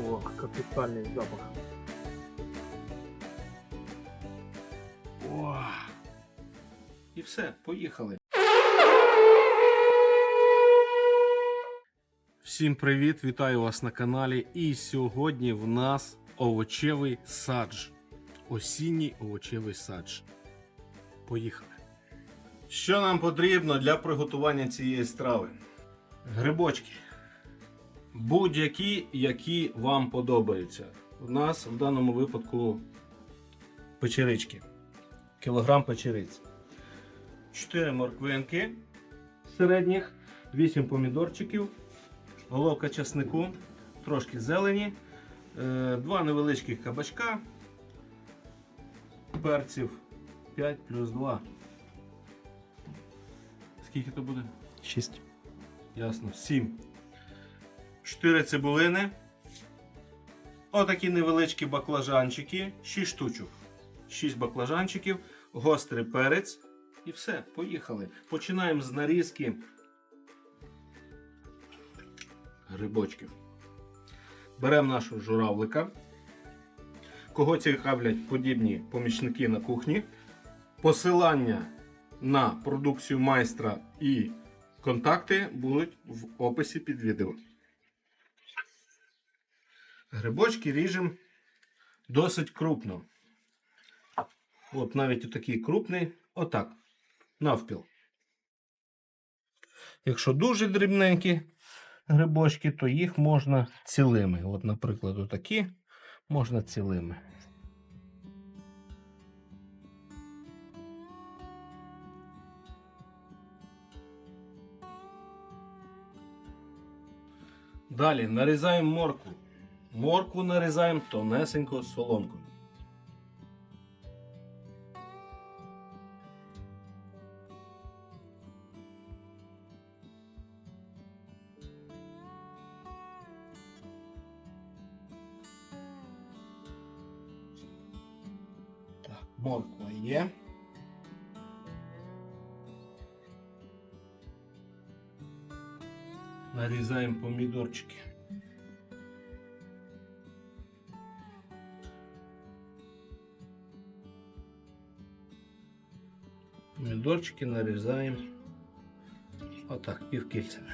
О, капітальний запах. О! І все, поїхали. Всім привіт! Вітаю вас на каналі. І сьогодні в нас овочевий садж. Осінній овочевий садж. Поїхали. Що нам потрібно для приготування цієї страви? Грибочки. Будь-які, які вам подобаються. У нас в даному випадку печерички. Кілограм печериць. 4 морквинки середніх, 8 помідорчиків, головка часнику, трошки зелені, 2 невеличких кабачка, перців 5 плюс 2. Скільки то буде? 6. Ясно, 7. 4 цибулини. Отакі невеличкі баклажанчики. 6 штучок. 6 баклажанчиків, гострий перець. І все, поїхали. Починаємо з нарізки грибочків. Беремо нашого журавлика. Кого цікавлять подібні помічники на кухні. Посилання на продукцію майстра і контакти будуть в описі під відео. Грибочки ріжемо досить крупно. От навіть отакий крупний, отак, навпіл. Якщо дуже дрібненькі грибочки, то їх можна цілими. От, наприклад, отакі можна цілими. Далі нарізаємо моркву. Моркву нарізаємо тонесенько соломкою. Так, морква є. Нарізаємо помідорчики. Помідорчики нарізаємо отак півкільцями.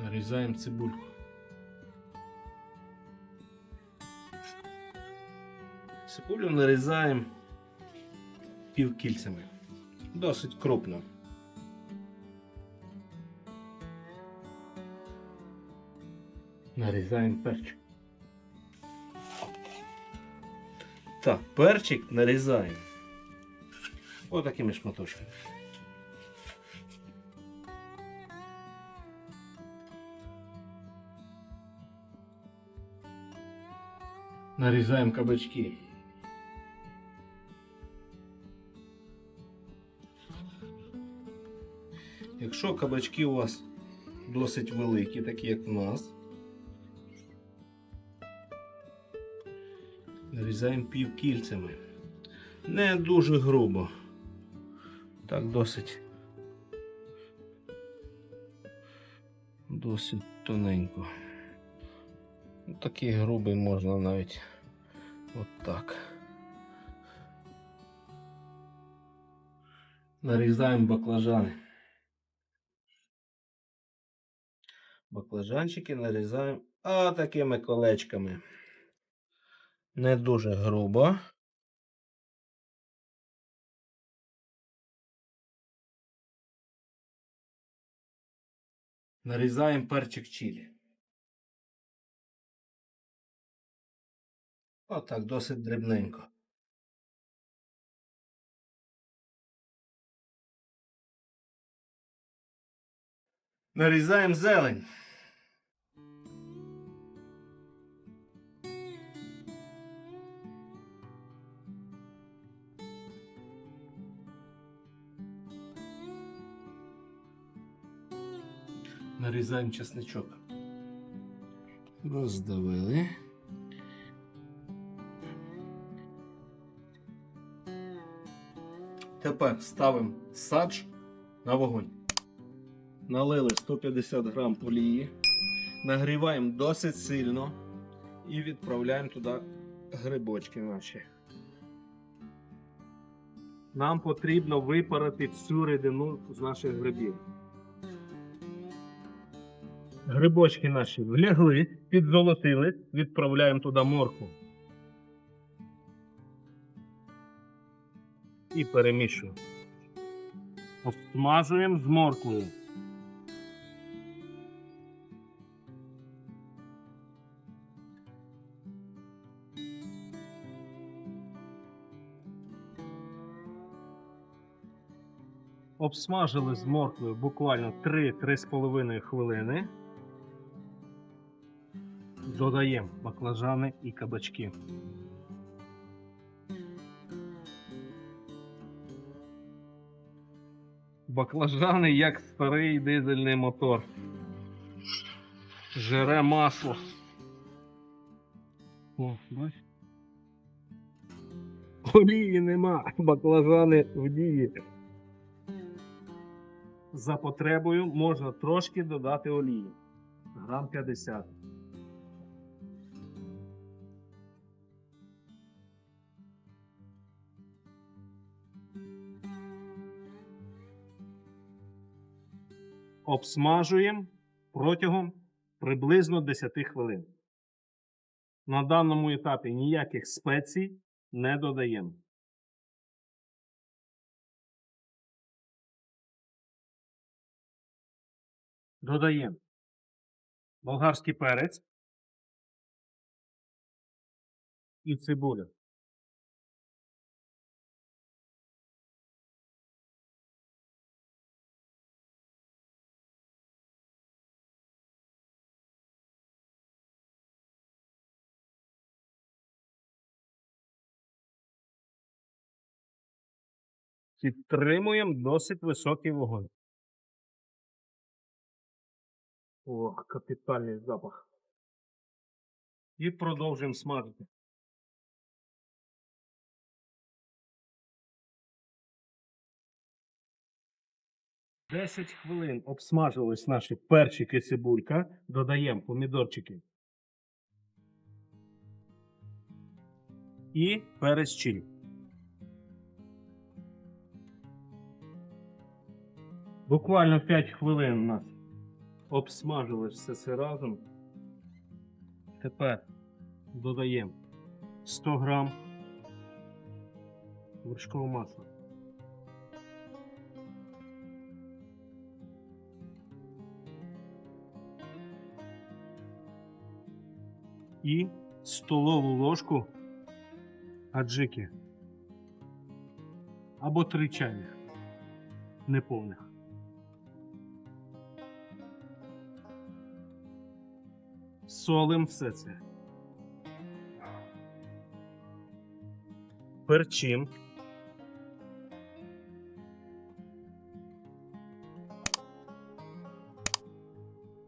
Нарізаємо цибульку. Цибулю нарізаємо півкільцями. Досить крупно. Нарізаємо перчик. Так, перчик нарізаємо. Отакими шматочками. Нарізаємо кабачки. Якщо кабачки у вас досить великі, такі як в нас, нарізаємо півкільцями. Не дуже грубо. Так досить. Досить тоненько. Такий грубий можна навіть от. Нарізаємо баклажани. Баклажанчики нарізаємо такими колечками. Не дуже грубо. Нарізаємо перчик чилі. Отак, досить дрібненько. Нарізаємо зелень. Нарізаємо чесничок. Роздавили. Тепер ставимо садж на вогонь. Налили 150 грам олії, нагріваємо досить сильно і відправляємо туди грибочки наші. Нам потрібно випарити всю рідину з наших грибів. Грибочки наші влягли, підзолотили, відправляємо туди морку. І перемішуємо. Обсмажуємо з морквою. Обсмажили з морквою буквально 3-3,5 хвилини. Додаємо баклажани і кабачки. Баклажани як старий дизельний мотор. Жере масло. О, бач. Олії нема, баклажани в дії. За потребою можна трошки додати олії. Грам 50. Обсмажуємо протягом приблизно 10 хвилин. На даному етапі ніяких спецій не додаємо. Додаємо болгарський перець і цибулю. Підтримуємо досить високий вогонь. О, капітальний запах. І продовжуємо смажити. Десять хвилин обсмажились наші перчики цибулька. Додаємо помідорчики. І перець чилі. Буквально 5 хвилин у нас обсмажилось все це разом. Тепер додаємо 100 грам вершкового масла. І столову ложку аджики. Або три чайних неповних. Солим все це. Перчим.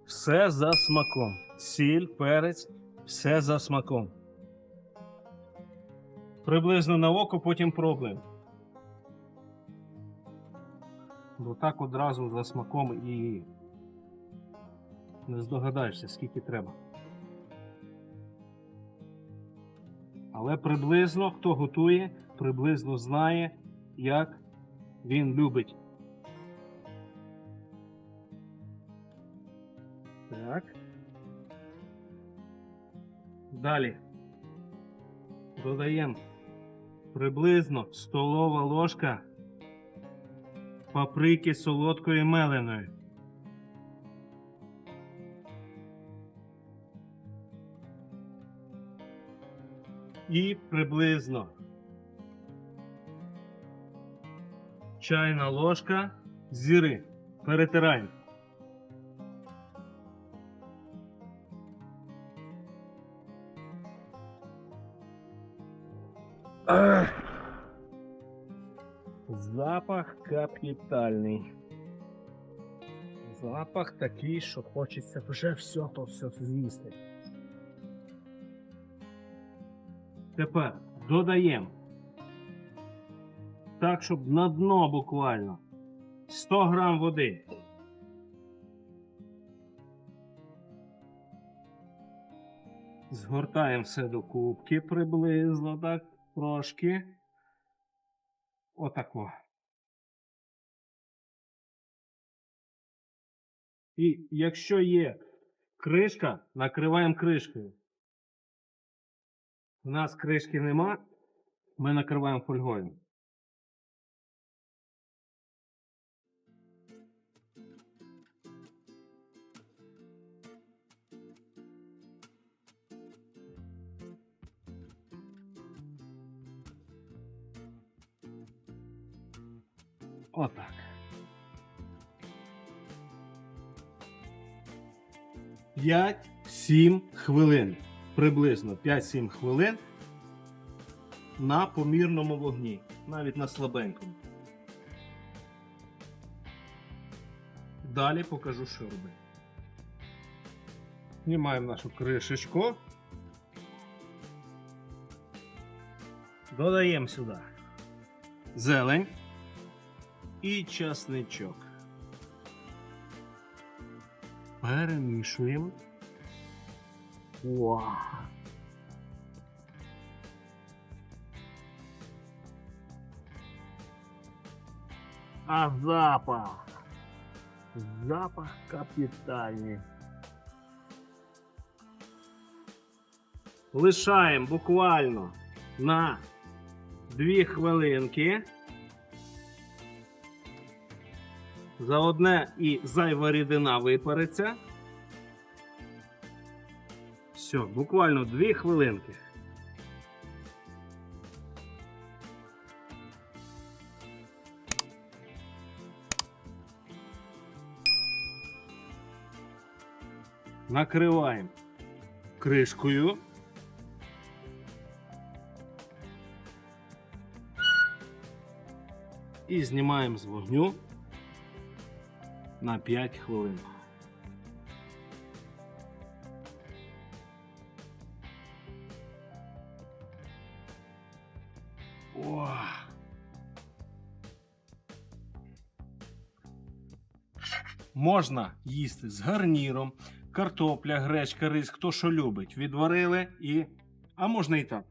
Все за смаком. Сіль, перець, все за смаком. Приблизно на око, потім пробуємо. Бо так одразу за смаком і не здогадаєшся, скільки треба. Але приблизно хто готує, приблизно знає, як він любить. Так. Далі. Додаємо приблизно столова ложка паприки солодкої меленої. І приблизно чайна ложка зіри. Перетираємо. Ах. Запах капітальний. Запах такий, що хочеться вже все то все з'їсти. Тепер додаємо. Так, щоб на дно буквально 100 грам води. Згортаємо все до кубки приблизно, так, трошки. Отако. І якщо є кришка, накриваємо кришкою. У нас кришки нема, ми накриваємо фольгою. Отак. П'ять-сім хвилин. Приблизно 5-7 хвилин на помірному вогні, навіть на слабенькому. Далі покажу, що робити. Знімаємо нашу кришечку. Додаємо сюди зелень і часничок. Перемішуємо. Вау! А запах. Запах капітальний. Лишаємо буквально на 2 хвилинки. Заодне і зайва рідина випариться. Все, буквально 2 хвилинки. Накриваємо кришкою. І знімаємо з вогню на 5 хвилин. Можна їсти з гарніром, картопля, гречка, рис, хто що любить. Відварили і. А можна і так.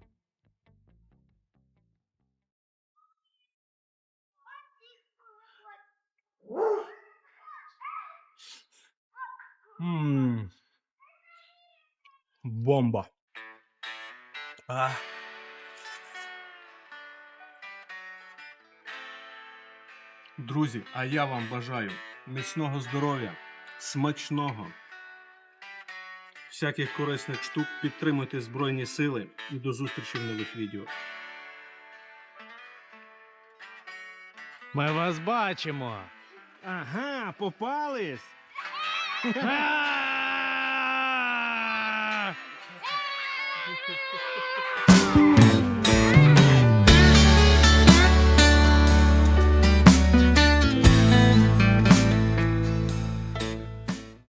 Ммм. Бомба. А. Друзі, а я вам бажаю міцного здоров'я, смачного, всяких корисних штук. Підтримуйте Збройні Сили і до зустрічі в нових відео. Ми вас бачимо. Ага, попались!